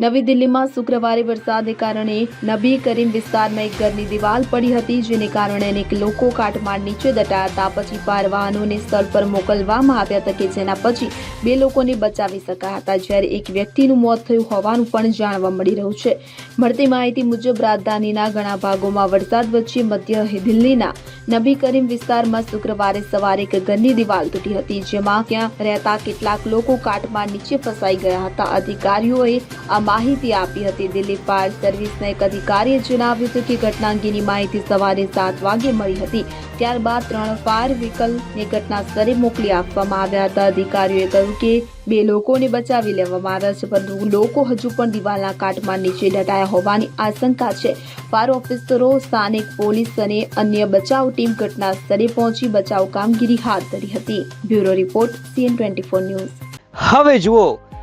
નવી દિલ્હીમાં શુક્રવારે વરસાદને કારણે નબી કરીમ વિસ્તારમાં એક ઘરની દિવાલ પડી હતી, જેને કારણે અનેક લોકો કાટમાળ નીચે દટાયા હતા પછી પાર વાહનોને સ્થળ પર મોકલવામાં આવ્યા હતા કે જેના પછી બે લોકોને બચાવી શકાયા હતા જ્યારે એક વ્યક્તિનું મોત થયું હોવાનું પણ જાણવા મળી રહ્યું છે. મળતી માહિતી મુજબ, રાજધાનીના ઘણા ભાગોમાં વરસાદ વચ્ચે મધ્ય દિલ્હીના નબી કરીમ વિસ્તારમાં શુક્રવારે સવારે એક ઘરની દિવાલ તૂટી હતી, જેમાં ત્યાં રહેતા કેટલાક લોકો કાટમાળ નીચે ફસાઈ ગયા હતા. અધિકારીઓએ આ માહિતી આપી હતી. દિલ્હી ફાયર સર્વિસના એક અધિકારીએ જણાવ્યું હતું કે ઘટના અંગેની માહિતી સવારે સાત વાગે મળી હતી. ત્યારબાદ ત્રણ ફાયર વ્હીકલને ઘટના સ્થળે મોકલી આપવામાં આવ્યા હતા. અધિકારીઓએ કહ્યું કે બે લોકોને બચાવી લેવામાં આવ્યા છે, પરંતુ લોકો હજુ પણ દિવાલના કાટમાં નીચે દટાયા હોવાની આશંકા છે. ફાયર ઓફિસરો, સ્થાનિક પોલીસ અને અન્ય બચાવ ટીમ ઘટના સ્થળે પહોંચી બચાવ કામગીરી હાથ ધરી હતી. Bureau report, CN twenty news. હવે જુઓ